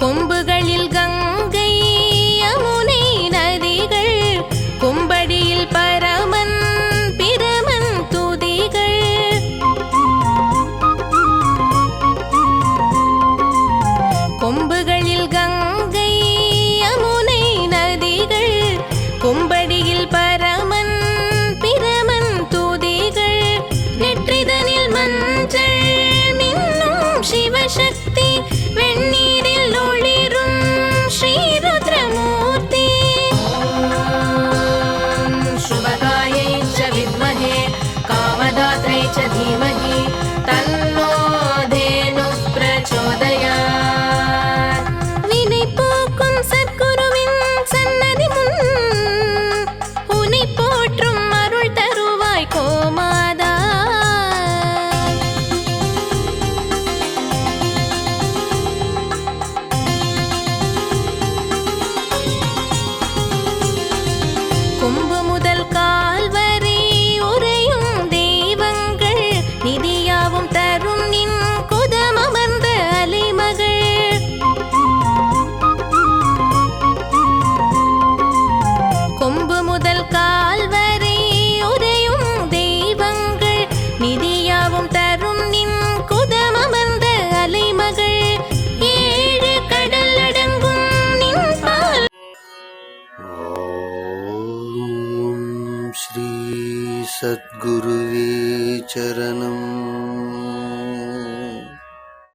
கொம்புகளில் श्रीसद्गुरुवे चरणम्